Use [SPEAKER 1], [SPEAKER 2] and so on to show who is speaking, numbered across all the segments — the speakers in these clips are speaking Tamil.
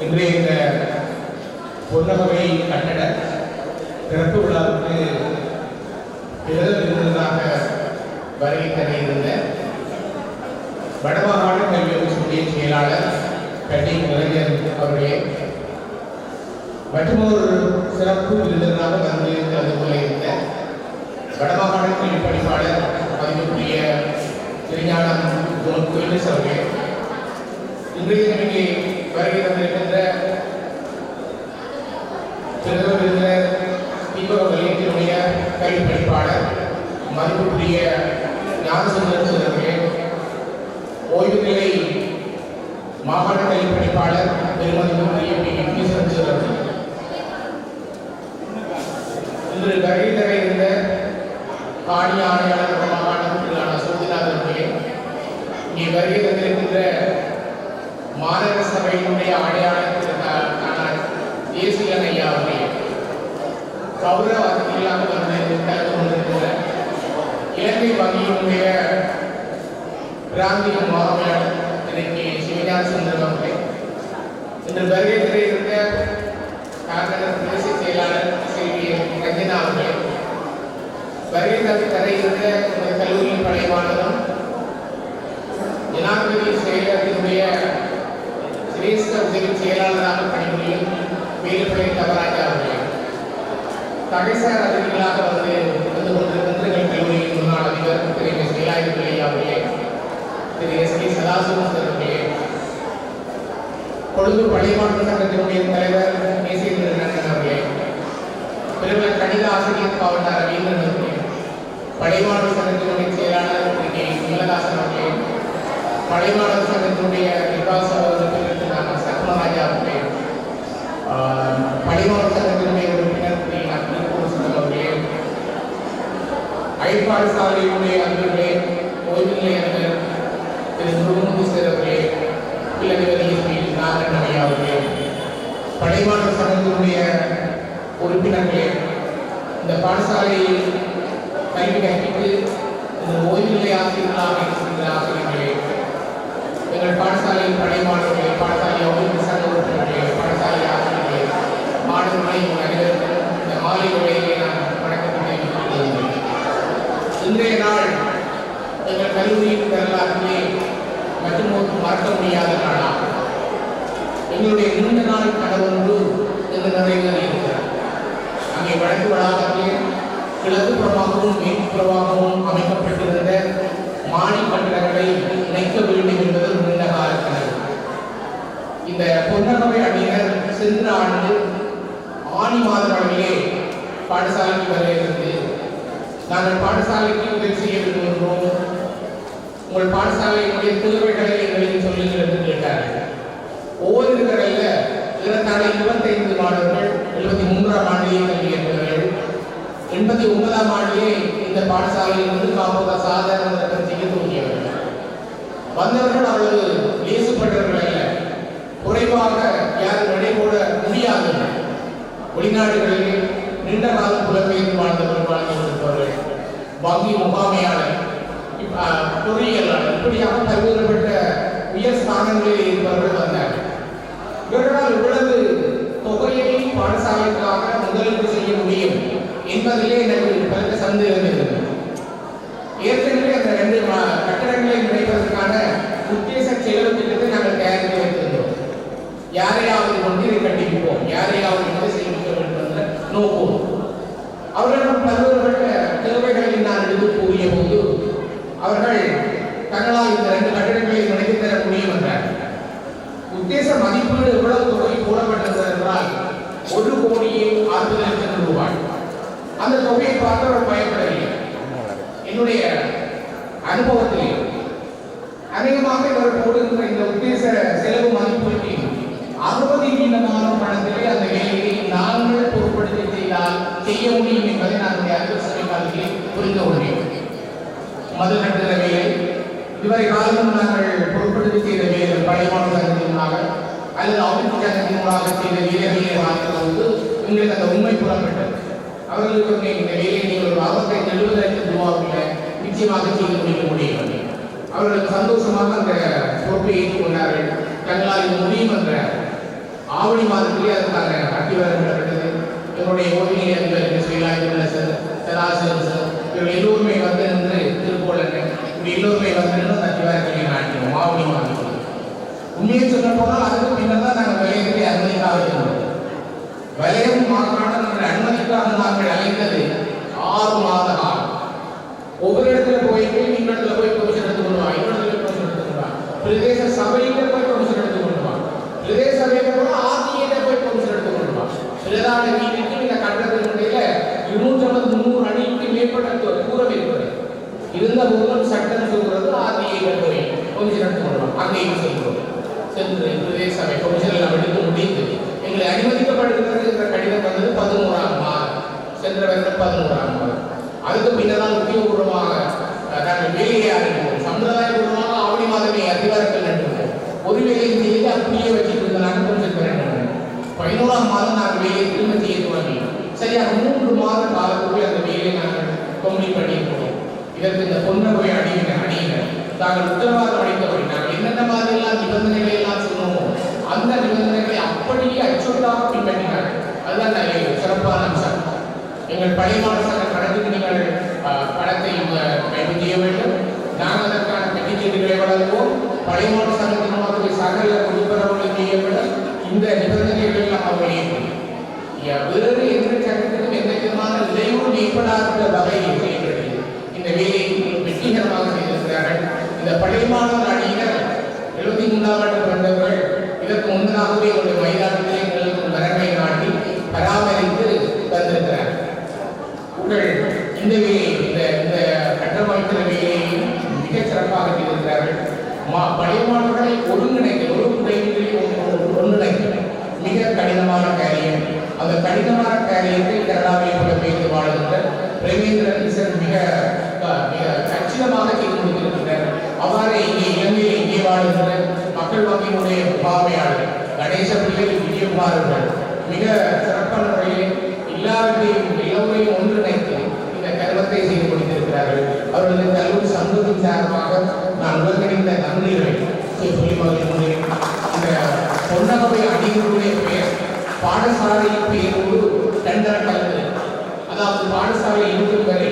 [SPEAKER 1] இன்றைய இந்த பொன்னகவை கட்டட திறப்பு விழாவுக்கு பிறகு விருந்தினராக வருகை தர இருந்த வடமாகாண கல்வி அமைச்சருடைய செயலாளர் கட்டி கலைஞர் அவர்களே மற்றொரு சிறப்பு விருந்தினராக வந்திருந்த கலந்து கொள்ள இருந்த வடமாகாண கல்வி பணிப்பாளர் பதிவுக்குரிய திருஞானம் கோயில்ஸ் அவர்களே இன்றைய நிலைக்கு வருகை தந்திருக்கின்ற சிறந்த விருந்தினர் தீபக வலயத்தினுடைய கல்வி பணிப்பாளர் மதிப்புக்குரிய ஞானசுந்தரன் அவர்களே ஓய்வு நிலை மாகாண கல்வி பணிப்பாளர் பெருமதிப்புக்குரிய பி. விக்னேஸ்வரன் அவர்கள் இன்று வருகை தர இருந்த காணி ஆணையாளர் மாகாணம் திரு அண்ணா சோதிநாதன் அவர்களே இங்கே வருகை தந்திருக்கின்ற மாநகர சபையினுடைய ஆணையாளர் திரு க- ஐயா அவர்களே கௌரவ அதிகாரிகளாக வந்து கலந்து கொண்டிருக்கிற இலங்கை வங்கியினுடைய பிராந்திய மாமையாளர் திரு கே சிவஞான சுந்தரம் அவர்களே இன்று வருகை தர இருந்த காங்கிரஸ் தேசிய செயலாளர் செல்வி ரஞ்சனா அவர்களே வருகை தர தர இருந்த இந்த கல்லூரியின் படைவாளரும் ஜனாதிபதி செயலகத்தினுடைய சிரேஷ்ட உதவி செயலாளராக பணிபுரியும் வேலுப்படை தவராஜா அவர்கள். தகைசார் அதிகாரிகளாக வந்து வந்து கொண்டிருக்கின்ற கல்லூரியின் முன்னாள் அதிபர் திரு எஸ் வேலாயுத பிள்ளை அவர்களே திரு எஸ் கே சதாசிவம் அவர்களே கொழும்பு பள்ளிமாற்ற சங்கத்தினுடைய தலைவர் மேசேந்திர நந்தன் அவர்களே பிரபல கணித ஆசிரியர் மாவட்ட ரவீந்திரன் அவர்களே பள்ளிமாற்ற சங்கத்தினுடைய செயலாளர் திரு கே விமலதாசன் அவர்களே பள்ளிமாற்ற சங்கத்தினுடைய நிர்வாக அண்ணா சத்மராஜா அவர்களே ஆஹ், பள்ளிமாற்ற சங்கத்தினுடைய உறுப்பினர் திரு அக்னிபூர் அவர்களே ஐப்பாடு சாலையினுடைய அன்பர்களே ஓய்வு அன்பர் திரு முருகமுதீஸ்வர் அவர்களே இளநிலை நாகரன் ஐயா அவர்களே படைமாற்ற சங்கத்தினுடைய உறுப்பினர்களே இந்த பாடசாலையில் கல்வி கற்பித்து இந்த ஓய்வு நிலை ஆசிரியர்களாக இருக்கின்ற ஆசிரியர்களே எங்கள் பாடசாலையில் படைமாற்றங்களே பாடசாலை ஓய்வு சங்க உறுப்பினர்களே பாடசாலை ஆசிரியர்களே மாணவர்களை உங்கள் அனைவருக்கும் இந்த மாலை உரையிலே நான் வணக்கத்தை இன்றைய நாள் எங்கள் கல்லூரியின் வரலாற்றிலே மற்றும் ஒரு மறக்க முடியாத நாளாகும். எங்களுடைய நீண்ட நாள் கடவுண்டு இந்த நிறைவேறி இருக்கிறார் அங்கே வடக்கு வளாகத்தில் கிழக்கு புறமாகவும் மேற்கு புறமாகவும் அமைக்கப்பட்டிருந்த மாடி கட்டிடங்களை இணைக்க வேண்டும் என்பது ஒரு நீண்ட கால கனவு இந்த பொன்னகவை அணியினர் சென்ற ஆண்டு ஆணி மாத அளவிலே பாடசாலைக்கு வர இருந்து நாங்கள் பாடசாலைக்கு உதவி செய்ய விரும்புகிறோம் உங்கள் பாடசாலையினுடைய தேவைகளை எங்களையும் சொல்லுங்கள் என்று கேட்டார்கள். ஒவ்வொரு கடையில் இருபத்தாறு இருபத்தைந்து மாணவர்கள் எழுபத்தி மூன்றாம் ஆண்டிலே கல்வி என்பவர்கள் எண்பத்தி ஒன்பதாம் ஆண்டிலே இந்த பாடசாலையில் வந்து காப்பக சாதாரண தரம் செய்ய தோன்றியவர்கள் வந்தவர்கள் அவ்வளவு நடைபோட வெளிநாடுகளில் நீண்ட காலம் புலம்பெயர்ந்து வாழ்ந்த வாழ்ந்து கொண்டிருப்பவர்கள் வங்கி முகாமையாளர் பொறியியலாளர் இப்படியாக பல்வேறுபட்ட உயர் ஸ்தானங்களில் இருப்பவர்கள் வந்தார்கள். இவர்களால் இவ்வளவு தொகையை பாடசாலைக்காக முதலீடு செய்ய முடியும் என்பதிலே எனக்கு பல சந்தேகம் இருந்தது. ஏற்கனவே அந்த ரெண்டு ம- கட்டடங்களை நுழைப்பதற்கான உத்தேச செலவு திட்டத்தை நாங்கள் தயாரித்து வைத்திருந்தோம் யாரையாவது கொண்டு இதை கட்டிவிப்போம் யாரையாவது கொண்டு செய்விக்க வேண்டும் என்ற நோக்கம் அவர்களிடம் பல்வேறுபட்ட தேவைகளை நான் எடுத்து கூறிய போது அவர்கள் தங்களால் இந்த ரெண்டு கட்டிடங்களை நுழைத்து தர முடியும் என்றார் உத்தேச மதிப்பீடு எவ்வளவு தொகை போடப்பட்டது என்றால் ஒரு நாற்பது அறுபது லட்சம் ரூபாய். அந்த தொகையை பார்த்து அவர் பயப்படவில்லை. என்னுடைய அனுபவத்திலே அநேகமாக இவர் போடுகின்ற இந்த உத்தேச செலவு மதிப்பீட்டில் அறுபது வீதமான பணத்திலே அந்த வேலையை நாங்கள் பொருட்படுத்தி செய்தால் செய்ய முடியும் என்பதை நான் அரசு அறிவு புரிந்து கொள்கிறேன் மது கட்டுகிற வேலை இவரை காலம் நாங்கள் பொருட்படுத்தி செய்த வேலை பழையமான சங்கத்தினாக அல்லது அமைப்பு சங்கத்தினூடாக செய்த வேலைகளை பார்க்கிற உங்களுக்கு அந்த உண்மை புறப்பட்டது அவர்களுக்கு வந்து இந்த வேலையை நீங்கள் ஒரு ஆபத்தை எழுபது லட்சம் நிச்சயமாக செய்து முடிக்க முடியும் அவர்கள் சந்தோஷமாக அந்த பொறுப்பை ஏற்றுக்கொண்டார்கள். தங்களால் இது முடியும் என்ற ஆவணி மாதத்திலே அதுக்கான அத்திவாரங்கள் என்னுடைய ஓய்வு அதிபர் ஸ்ரீலாயுள்ள சார் சதாசிவம் சார் இவர்கள் எல்லோருமே வந்து நின்று திருப்போலங்க இப்படி எல்லோருமே வந்து நின்று அந்த நாட்டினோம் ஆவணி மாதம் உண்மையை சொல்ல போனால் அதுக்கு பின்னர் தான் நாங்கள் வலையத்திலே அனுமதிக்காக இருந்தோம். வலைய அதற்காக நாங்கள் அழைத்தது ஆறு மாத காலம். சென்ற வருடம் அதுக்கு பின்னதான் உத்தியோகபூர்வமாக நாங்கள் வேலையை ஆரம்பித்தோம் சம்பிரதாயபூர்வமாக ஆவணி மாதமே அதிகாரத்தில் ஒரு வேலையை செய்து அப்படியே வச்சுட்டு இருந்தாங்க கொஞ்சம் பதினோராம் மாதம் நாங்கள் வேலையை திரும்ப செய்ய துவங்கி சரியாக மூன்று மாத காலத்துக்குள்ளே அந்த வேலையை நாங்கள் கம்ப்ளீட் பண்ணியிருக்கிறோம் இதற்கு இந்த பொண்ணை போய் அணியின அணியினர். தாங்கள் உத்தரவாதம் அளித்தபடி நாங்கள் என்னென்ன மாதிரியெல்லாம் நிபந்தனைகளை எல்லாம் சொன்னோமோ அந்த நிபந்தனைகளை அப்படியே அச்சொட்டாக பின்பற்றினார்கள். அதுதான் நல்ல சிறப்பான அம்சம். எங்கள் பழைய மாவட்ட கணக்குக்கு நீங்கள் பணத்தை அஹ், செய்ய வேண்டும். நாங்கள் அதற்கான கட்டிச்சீட்டுகளை வழங்குவோம். பழைய மாவட்ட சங்கத்தின் மூலமாக சகல உறுப்பினர்கள் செய்ய வேண்டும். இந்த நிபந்தனைகள் எல்லாம் அவர்கள் வேறு எந்த சட்டத்திலும் எந்த விதமான இடையூறு ஏற்படாத வகையில் செய்யப்படுகிறது இந்த வேலையை வெற்றிகரமாக செய்திருக்கிறார்கள். இந்த பழைய மாணவர் அணியினர். எழுபத்தி மூன்றாம் ஆண்டு வந்தவர்கள் இதற்கு முன்னதாகவே ஒரு மைதானத்திலே எங்களுக்கு வரவை நாட்டி பராமரித்து வந்திருக்கிறார்கள் உங்கள் இந்த வேலையை இந்த இந்த கட்டமைக்கிற வேலையையும் மிகச் சிறப்பாக செய்திருக்கிறார்கள் மா பழைய மாணவர்களை ஒருங்கிணைக்க ஒரு குறைகளில் ஒன்றிணைக்க. மிக கடினமான காரியம். அந்த கடினமான காரியத்தை கனடாவில் பேசி வாழ்கின்ற பிரேமேந்திரன் சார் மிக மிக கச்சிதமாக செய்து முடித்திருக்கிறார் அவ்வாறு இங்கே இலங்கையில் இங்கே வாழ்கின்ற மக்கள் வங்கியினுடைய பார்வையாளர் கணேச பிள்ளைகள் விஜயகுமாரர்கள் மிக சிறப்பான முறையில் எல்லாவற்றையும் எல்லோரையும் ஒன்றிணைத்து இந்த கர்மத்தை செய்து கொடுத்திருக்கிறார்கள் அவர்களது கல்லூரி சமூகத்தின் சார்பாக நான் உலகறிந்த நன்றிகளை சொல்லி மகிழ்கிறேன் இந்த பொன்னகவை அணிகளுடைய பெயர் பாடசாலை பெயரோடு தண்டன கலந்து அதாவது பாடசாலை இருக்கும் வரை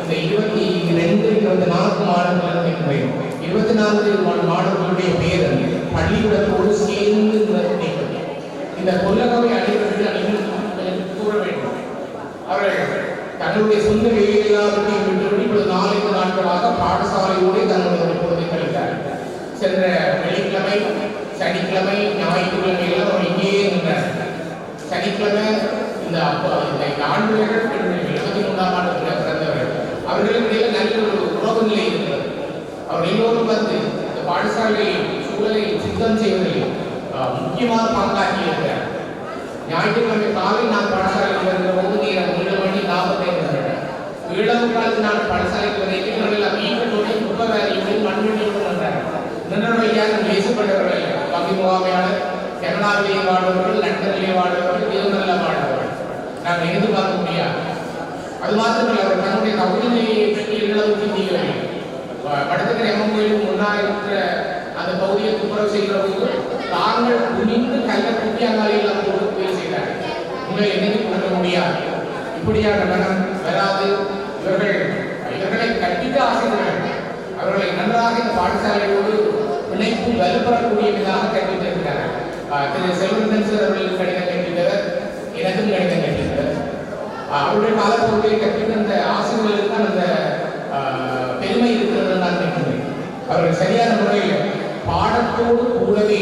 [SPEAKER 1] இந்த இருபத்தி ரெண்டு இருபத்தி நான்கு மாணவர்கள் இருக்கிறேன் இருபத்தி நான்கு மாணவர்களுடைய பெயர் பள்ளிக்கூடத்தோடு சேர்ந்து இந்த பொன்னகவை அணிவதற்கு அணிகள் கூற வேண்டும் அவர்கள் தன்னுடைய சொந்த வேலையில்லாத விட்டுவிட்டு இப்பொழுது நான்கு நாட்களாக பாடசாலையோடு தங்களுடைய சென்ற வெள்ளிக்கிழமை சனிக்கிழமை ஞாயிற்றுக்கிழமை அவர் இங்கேயே இருந்தார். சனிக்கிழமை இந்த அப்பா இந்த ஆண்டுகள் பெண்பிள்ளைகள் மூன்றாம் ஆண்டு பிறந்தவர்கள் அவர்களுக்கு நல்ல ஒரு உறவு நிலை இருக்கிறது அவர் எல்லோரும் வந்து இந்த பாடசாலையில் சூழலை சுத்தம் செய்வதில் அஹ், முக்கியமான பங்காற்றி இருக்கிறார் ஞாயிற்றுக்கிழமை காலை நான் பாடசாலைக்கு வருகிற போது நேரம் ஏழு மணி நாற்பத்தைந்து நிமிடம் ஏழாவது காலத்து நான் பாடசாலைக்கு வரைக்கும் இவர்கள் வீட்டுடைய முப்பதாயிரம் நின்றவர்கள் பேசப்பட்டவர்கள். வங்கி முகாமையாளர் கனடாவிலே வாழ்பவர்கள் லண்டனிலே வாழ்பவர்கள் நிறுவனில் வாழ்பவர்கள். நாங்கள் எதிர்பார்க்க முடியாது. அது மாத்திரமல்ல அவர் தன்னுடைய தகுதியை பற்றி எங்களளவு சிந்திக்கவில்லை. படத்துக்கு எம்மன் கோயிலுக்கு முன்னால் இருக்கிற அந்த பகுதியை துப்புரவு செய்கிற போது தாங்கள் குனிந்து கல்ல குட்டி அங்காளியில் போட்டு உதவி உங்களை என்னைக்கு கொடுக்க முடியாது. இப்படியான மனம் வராது. இவர்கள் இவர்களை கட்டிக்க ஆசைப்படுகிறார்கள். அவர்களை நன்றாக இந்த பாடசாலையோடு இணைப்பு வலுப்பெறக்கூடிய விதமாக கற்பித்திருக்கிறார்கள் திரு செல்வந்தன் சார் அவர்களுக்கு கடிதம் கற்பித்தவர் எனக்கும் கடிதம் கற்பித்தவர். அவருடைய காலப்பகுதியில் கற்பித்த அந்த ஆசிரியர்களுக்கு தான் அந்த ஆஹ், பெருமை இருக்கிறது நான் நினைக்கிறேன். அவர்கள் சரியான முறையில் பாடத்தோடு கூடவே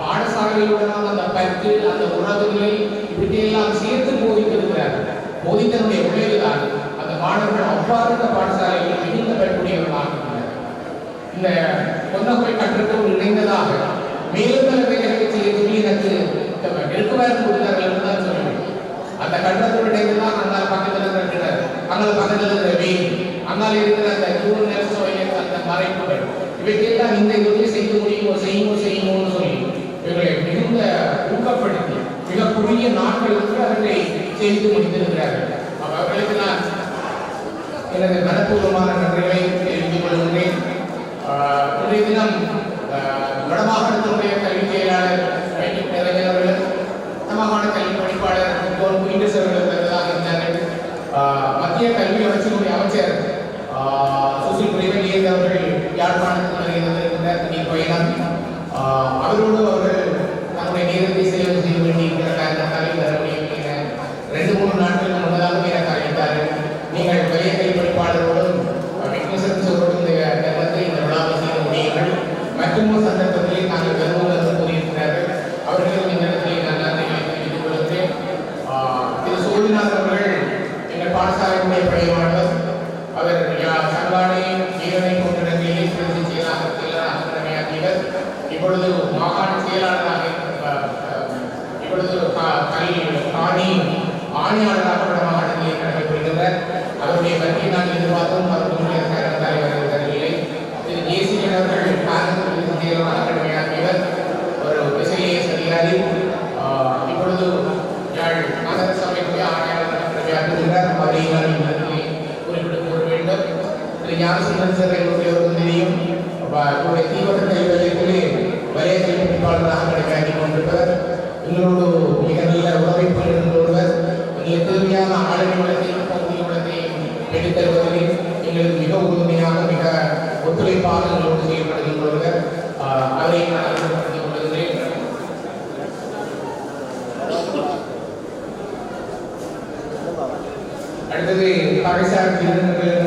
[SPEAKER 1] பாடசாலையுடனான அந்த பற்று அந்த உறவுகளை இப்படியெல்லாம் சேர்த்து போதித்திருக்கிறார்கள் போதித்தனுடைய விளைவுதான் அந்த மாணவர்கள் அவ்வாறு இந்த பாடசாலையில் மிகுந்த பெறக்கூடியவர்களாக இருக்கிறார்கள் இந்த பொன்னப்பை கற்றுக்கும் இணைந்ததாக மேலும் பல வேலைகளை எனக்கு நெருக்குவாரம் கொடுத்தார்கள் தான் சொல்லுவேன். அந்த கட்டத்தோடு இணைந்துதான் பக்கத்தில் இருக்கிற கிணறு அங்கால் பக்கத்தில் இருக்கிற வெயில் அங்கால் இருக்கிற அந்த தூர் நெல்சோயில் அந்த மறைப்புகள் இவைக்கெல்லாம் இந்த இதை செய்து முடியுமோ செய்யுமோ செய்யுமோன்னு சொல்லி இவர்களை மிகுந்த ஊக்கப்படுத்தி மிக குறுகிய நாட்களுக்கு அவர்களை செய்து முடித்திருக்கிறார்கள். அவர்களுக்கு நான் எனது மனப்பூர்வமான நன்றிகளை தெரிந்து கொள்கிறேன் இன்றைய தினம் வடமாகாணத்தினுடைய கல்வி செயலாளர் நிரஞ்சன் அவர்கள் வடமாகாண கல்வி பணிப்பாளர் குயின்டஸ் அவர்கள் வருவதாக இருந்தார்கள். மத்திய கல்வி அமைச்சருடைய அமைச்சர் சுசில் புரிவன் அவர்கள் யாழ்ப்பாணத்தில் வருகிறது பயணம் அவரோடு கருமைப்படைய வேண்டும் அவர் சர்வாணி ஜீவனை கொண்ட பிரதி செயலாக இப்பொழுது மாகாண செயலாளராக இப்பொழுது ஆணி ஆணையாளராக மாகாணத்தில் நடைபெறுகின்ற அவருடைய வருகை நான் எதிர்பார்க்கும் தூய்மையான ஆளுநர்களையும் கல்வியுடத்தையும் பெற்றுத்தருவதில் எங்களுக்கு மிக உறுதுணையாக மிக ஒத்துழைப்பாக ஒன்று செயல்படுகின்றவர்கள் அதை நான் அடுத்தது பறைசார் விருந்தினர்கள்